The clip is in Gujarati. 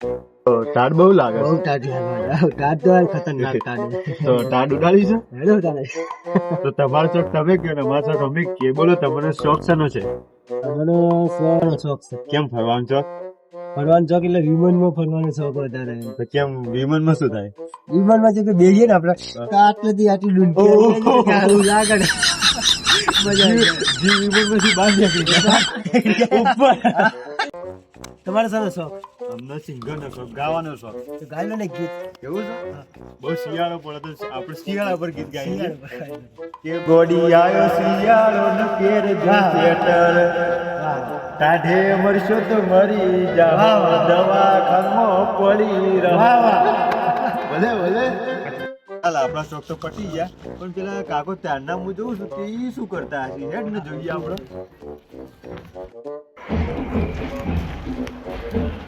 બહુ લાગે બહુ તો ખતરનાક તો ટાઢ ઉડાડી છે? હેલો તારે તો તમારો શોખ તમે કયો ને અમારો શોખ અમે કે બોલો તમને શોખ શાનો છે? મને ફરવાનો શોખ છે. કેમ ફરવાનો શોખ? ફરવાનો શોખ એટલે વિમાનમાં ફરવાનો શોખ વધારે. તો કેમ વિમાનમાં શું થાય? વિમાનમાં જે બેહીએ ને આપણે. આટલેથી આટલી ડૂંઢી. લાગે મજા આવી નીકળી ઉપર. તમારે શોખ? અમને સિંગરનો શોખ ગાવાનો શોખ તો ને ગીત. કેવું છે? બહુ શિયાળો પડે તો આપણે શિયાળા પર ગીત ગાઈએ કે ગોડી આયો શિયાળો ન કેર સ્વેટર ટાઢે મરશો તો મરી જાવ દવાખાનમાં પડી રહો. ભલે ભલે. ચાલ આપણા શોખ તો પટી ગયા. પણ પેલા કાકો ત્યારના હું જોઉં છું કે શું કરતા હશે? હેડ ને જોઈએ આપણે